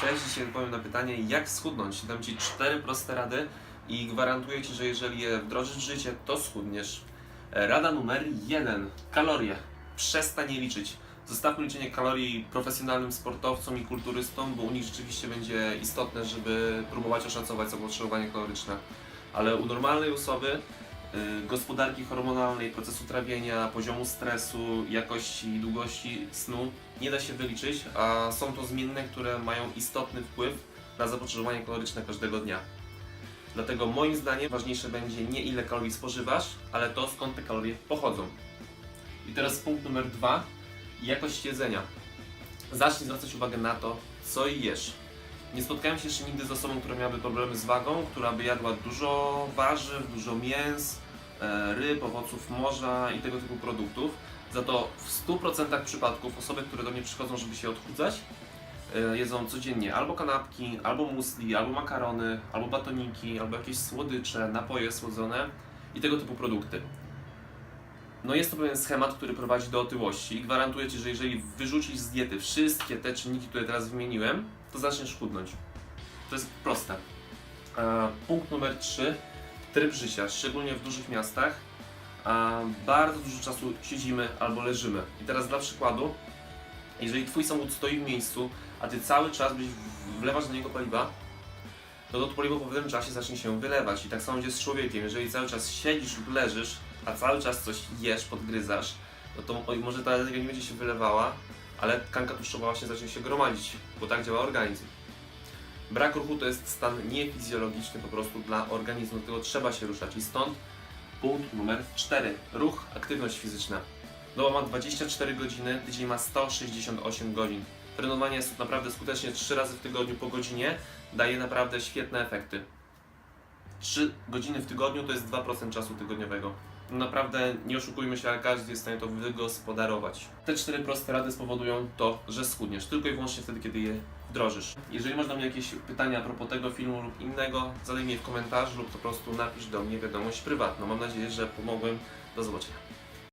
Cześć, dzisiaj odpowiem na pytanie, jak schudnąć. Dam Ci cztery proste rady i gwarantuję Ci, że jeżeli je wdrożysz w życie, to schudniesz. E, Rada numer jeden. Kalorie. Przestań je liczyć. Zostawmy liczenie kalorii profesjonalnym sportowcom i kulturystom, bo u nich rzeczywiście będzie istotne, żeby próbować oszacować zapotrzebowanie kaloryczne. Ale u normalnej osoby gospodarki hormonalnej, procesu trawienia, poziomu stresu, jakości i długości snu nie da się wyliczyć, a są to zmienne, które mają istotny wpływ na zapotrzebowanie kaloryczne każdego dnia. Dlatego moim zdaniem ważniejsze będzie nie ile kalorii spożywasz, ale to skąd te kalorie pochodzą. I teraz punkt numer dwa, jakość jedzenia. Zacznij zwracać uwagę na to, co jesz. Nie spotkałem się jeszcze nigdy z osobą, która miałaby problemy z wagą, która by jadła dużo warzyw, dużo mięs, e, ryb, owoców morza i tego typu produktów. Za to w 100% przypadków osoby, które do mnie przychodzą, żeby się odchudzać, e, jedzą codziennie albo kanapki, albo musli, albo makarony, albo batoniki, albo jakieś słodycze, napoje słodzone i tego typu produkty. No jest to pewien schemat, który prowadzi do otyłości i gwarantuję Ci, że jeżeli wyrzucisz z diety wszystkie te czynniki, które teraz wymieniłem, to zaczniesz chudnąć. To jest proste. E, Punkt numer 3. Tryb życia, szczególnie w dużych miastach. a Bardzo dużo czasu siedzimy albo leżymy. I teraz dla przykładu, jeżeli Twój samochód stoi w miejscu, a Ty cały czas byś wlewasz do niego paliwa, to to paliwo po pewnym czasie zacznie się wylewać. I tak samo będzie z człowiekiem. Jeżeli cały czas siedzisz lub leżysz, a cały czas coś jesz, podgryzasz, no to może ta energia nie będzie się wylewała, ale tkanka tłuszczowa właśnie zacznie się gromadzić, bo tak działa organizm. Brak ruchu to jest stan niefizjologiczny po prostu dla organizmu, dlatego trzeba się ruszać i stąd punkt numer 4. Ruch, aktywność fizyczna. Doba ma 24 godziny, tydzień ma 168 godzin. Trenowanie jest naprawdę skutecznie 3 razy w tygodniu po godzinie, daje naprawdę świetne efekty. 3 godziny w tygodniu to jest 2% czasu tygodniowego. Naprawdę nie oszukujmy się, ale każdy jest w stanie to wygospodarować. Te cztery proste rady spowodują to, że schudniesz, tylko i wyłącznie wtedy, kiedy je wdrożysz. Jeżeli masz do mnie jakieś pytania a propos tego filmu lub innego, zadaj mi w komentarzu lub po prostu napisz do mnie wiadomość prywatną. Mam nadzieję, że pomogłem. Do zobaczenia.